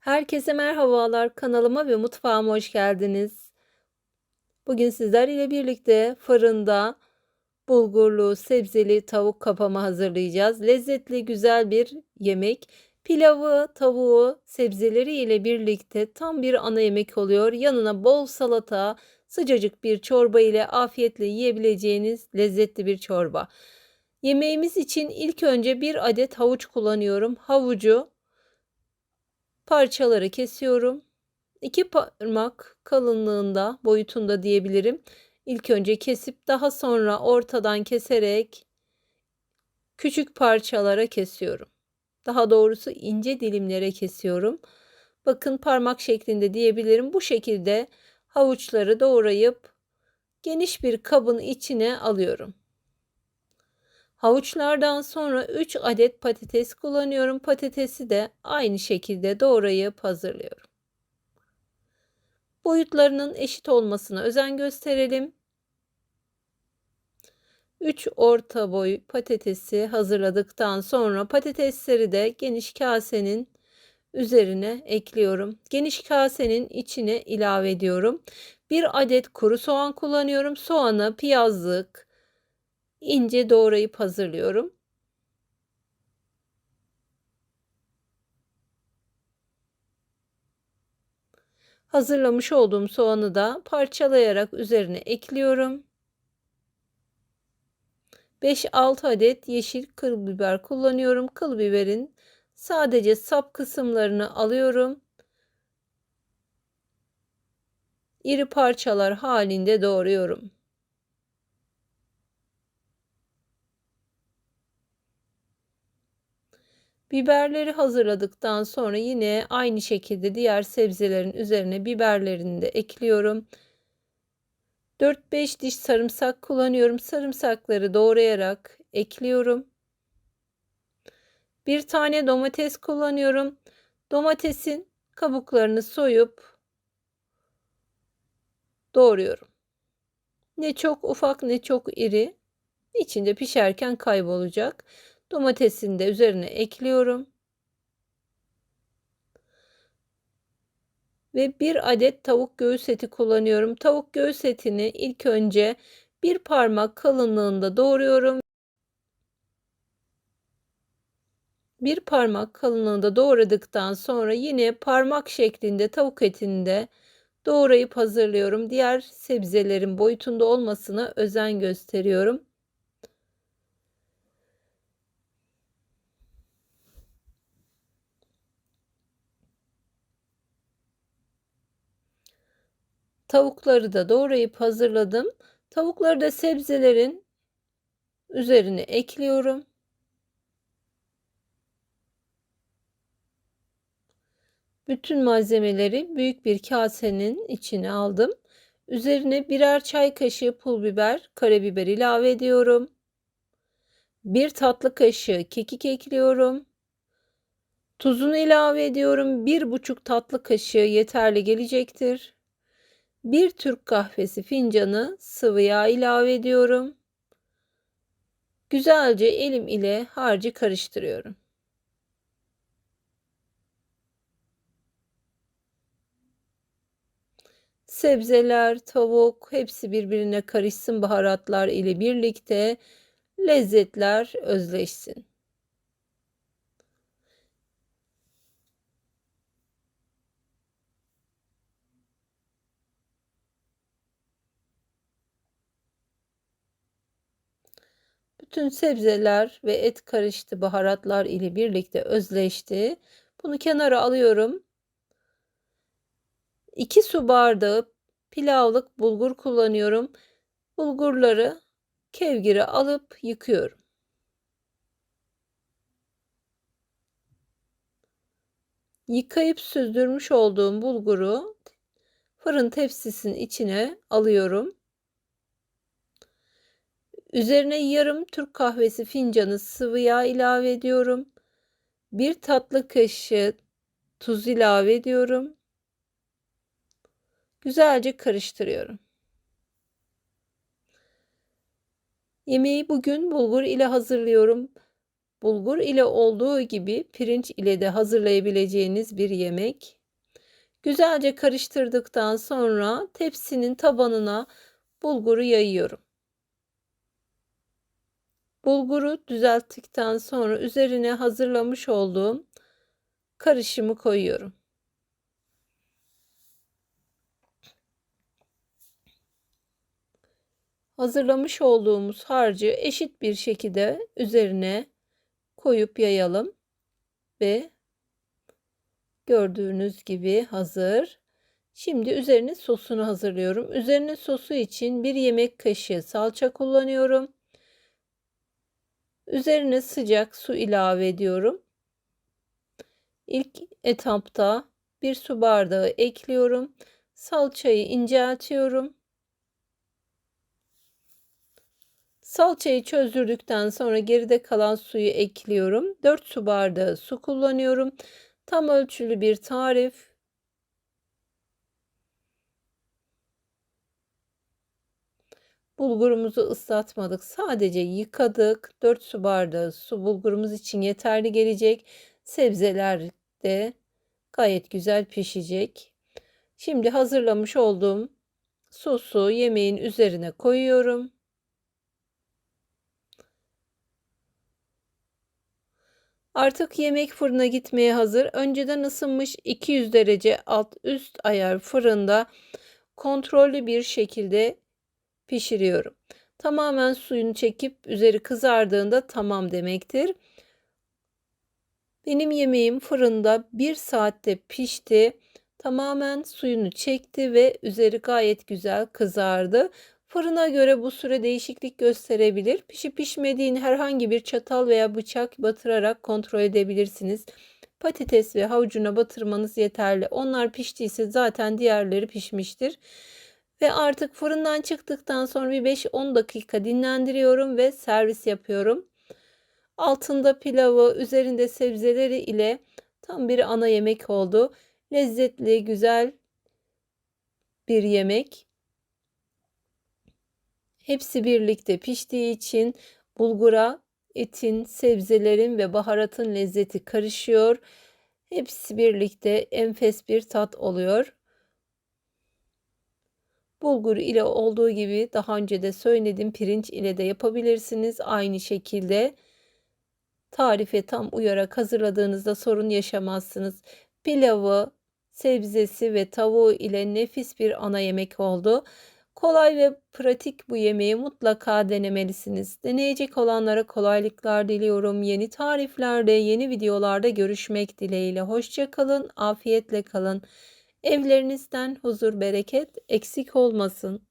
Herkese merhabalar. Kanalıma ve mutfağıma hoş geldiniz. Bugün sizler ile birlikte fırında bulgurlu, sebzeli tavuk kapama hazırlayacağız. Lezzetli, güzel bir yemek. Pilavı, tavuğu, sebzeleri ile birlikte tam bir ana yemek oluyor. Yanına bol salata, sıcacık bir çorba ile afiyetle yiyebileceğiniz lezzetli bir çorba. Yemeğimiz için ilk önce bir adet havuç kullanıyorum. Havucu parçaları kesiyorum. İki parmak kalınlığında, boyutunda diyebilirim. İlk önce kesip daha sonra ortadan keserek küçük parçalara kesiyorum. Daha doğrusu ince dilimlere kesiyorum. Bakın parmak şeklinde diyebilirim. Bu şekilde havuçları doğrayıp geniş bir kabın içine alıyorum. Havuçlardan sonra 3 adet patates kullanıyorum. Patatesi de aynı şekilde doğrayıp hazırlıyorum. Boyutlarının eşit olmasına özen gösterelim. 3 orta boy patatesi hazırladıktan sonra patatesleri de geniş kasenin üzerine ekliyorum. Geniş kasenin içine ilave ediyorum. Bir adet kuru soğan kullanıyorum. Soğanı piyazlık, ince doğrayıp hazırlıyorum. Hazırlamış olduğum soğanı da parçalayarak üzerine ekliyorum. 5-6 adet yeşil kıl biber kullanıyorum. Kıl biberin sadece sap kısımlarını alıyorum. İri parçalar halinde doğruyorum. Biberleri hazırladıktan sonra yine aynı şekilde diğer sebzelerin üzerine biberlerini de ekliyorum. 4-5 diş sarımsak kullanıyorum. Sarımsakları doğrayarak ekliyorum. Bir tane domates kullanıyorum. Domatesin kabuklarını soyup doğruyorum. Ne çok ufak ne çok iri. İçinde pişerken kaybolacak. Domatesini de üzerine ekliyorum. Ve bir adet tavuk göğüs eti kullanıyorum. Tavuk göğüs etini ilk önce bir parmak kalınlığında doğruyorum. Bir parmak kalınlığında doğradıktan sonra yine parmak şeklinde tavuk etini de doğrayıp hazırlıyorum. Diğer sebzelerin boyutunda olmasına özen gösteriyorum. Tavukları da doğrayıp hazırladım. Tavukları da sebzelerin üzerine ekliyorum. Bütün malzemeleri büyük bir kasenin içine aldım. Üzerine birer çay kaşığı pul biber, karabiber ilave ediyorum. Bir tatlı kaşığı kekik ekliyorum. Tuzunu ilave ediyorum. Bir buçuk tatlı kaşığı yeterli gelecektir. Bir Türk kahvesi fincanı sıvı yağ ilave ediyorum. Güzelce elim ile harcı karıştırıyorum. Sebzeler, tavuk hepsi birbirine karışsın baharatlar ile birlikte lezzetler özleşsin. Bütün sebzeler ve et karıştı baharatlar ile birlikte özleşti. Bunu kenara alıyorum. 2 su bardağı pilavlık bulgur kullanıyorum. Bulgurları kevgire alıp yıkıyorum. Yıkayıp süzdürmüş olduğum bulguru fırın tepsisinin içine alıyorum. Üzerine yarım Türk kahvesi fincanı sıvı yağ ilave ediyorum. Bir tatlı kaşığı tuz ilave ediyorum. Güzelce karıştırıyorum. Yemeği bugün bulgur ile hazırlıyorum. bulgur ile olduğu gibi pirinç ile de hazırlayabileceğiniz bir yemek. Güzelce karıştırdıktan sonra tepsinin tabanına bulguru yayıyorum. Bulguru düzelttikten sonra üzerine hazırlamış olduğum karışımı koyuyorum. Hazırlamış olduğumuz harcı eşit bir şekilde üzerine koyup yayalım ve gördüğünüz gibi hazır. Şimdi üzerine sosunu hazırlıyorum. Üzerine sosu için bir yemek kaşığı salça kullanıyorum. Üzerine sıcak su ilave ediyorum. İlk etapta bir su bardağı ekliyorum. Salçayı inceltiyorum. Salçayı çözdürdükten sonra geride kalan suyu ekliyorum. 4 su bardağı su kullanıyorum. Tam ölçülü bir tarif. Bulgurumuzu ıslatmadık. Sadece yıkadık. 4 su bardağı su bulgurumuz için yeterli gelecek. Sebzeler de gayet güzel pişecek. Şimdi hazırlamış olduğum sosu yemeğin üzerine koyuyorum. Artık yemek fırına gitmeye hazır. Önceden ısınmış 200 derece alt üst ayar fırında kontrollü bir şekilde pişiriyorum. Tamamen suyunu çekip üzeri kızardığında tamam demektir. Benim yemeğim fırında bir saatte pişti. Tamamen suyunu çekti ve üzeri gayet güzel kızardı. Fırına göre bu süre değişiklik gösterebilir. Pişip pişmediğini herhangi bir çatal veya bıçak batırarak kontrol edebilirsiniz. Patates ve havucuna batırmanız yeterli. Onlar piştiyse zaten diğerleri pişmiştir. Ve artık fırından çıktıktan sonra bir 5-10 dakika dinlendiriyorum ve servis yapıyorum. Altında pilavı, üzerinde sebzeleri ile tam bir ana yemek oldu. Lezzetli, güzel bir yemek. Hepsi birlikte piştiği için bulgura etin, sebzelerin ve baharatın lezzeti karışıyor. Hepsi birlikte enfes bir tat oluyor. Bulgur ile olduğu gibi daha önce de söyledim pirinç ile de yapabilirsiniz. Aynı şekilde tarife tam uyarak hazırladığınızda sorun yaşamazsınız. Pilavı, sebzesi ve tavuğu ile nefis bir ana yemek oldu. Kolay ve pratik bu yemeği mutlaka denemelisiniz. Deneyecek olanlara kolaylıklar diliyorum. Yeni tariflerde, yeni videolarda görüşmek dileğiyle. Hoşça kalın, afiyetle kalın. Evlerinizden huzur, bereket eksik olmasın.